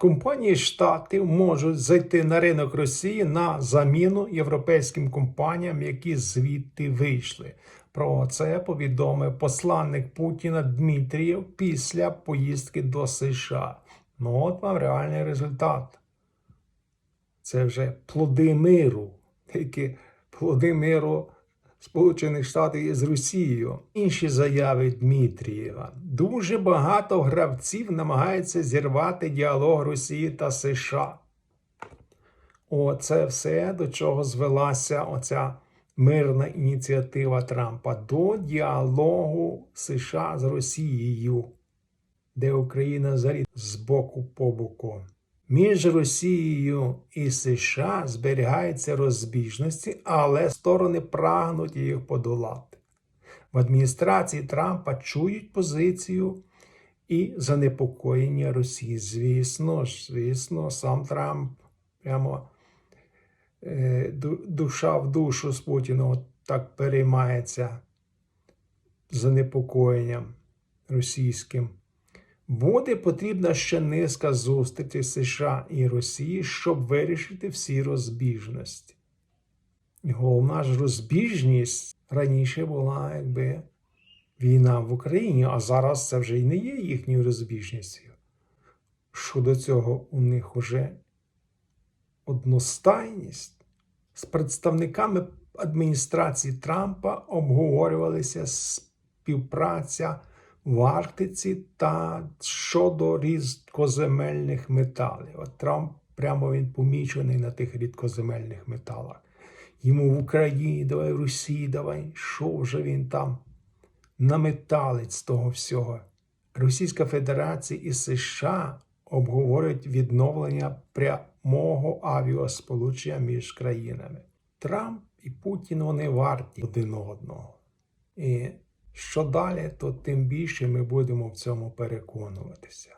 компанії Штатів можуть зайти на ринок Росії на заміну європейським компаніям, які звідти вийшли. Про це повідомив посланник Путіна Дмитрієв після поїздки до США. Ну, от вам реальний результат. Це вже плоди миру, тільки плоди миру Сполучених Штатів із Росією. Інші заяви Дмитрієва. Дуже багато гравців намагаються зірвати діалог Росії та США. Оце все, до чого звелася оця мирна ініціатива Трампа до діалогу США з Росією, де Україна взагалі з боку по боку. Між Росією і США зберігаються розбіжності, але сторони прагнуть їх подолати. В адміністрації Трампа чують позицію і занепокоєння Росії. Звісно ж, звісно, сам Трамп прямо е, душа в душу з Путіном так переймається занепокоєнням російським. Буде потрібна ще низка зустрічей США і Росії, щоб вирішити всі розбіжності. Головна ж розбіжність раніше була якби війна в Україні, а зараз це вже й не є їхньою розбіжністю. Щодо цього у них уже одностайність з представниками адміністрації Трампа обговорювалася співпраця в Арктиці та щодо рідкоземельних металів. От Трамп прямо він помічений на тих рідкоземельних металах. Йому в Україні, давай в Росії, давай, що вже він там наметалить з того всього. Російська Федерація і США обговорюють відновлення прямого авіасполучення між країнами. Трамп і Путін вони варті один одного. І що далі, то тим більше ми будемо в цьому переконуватися.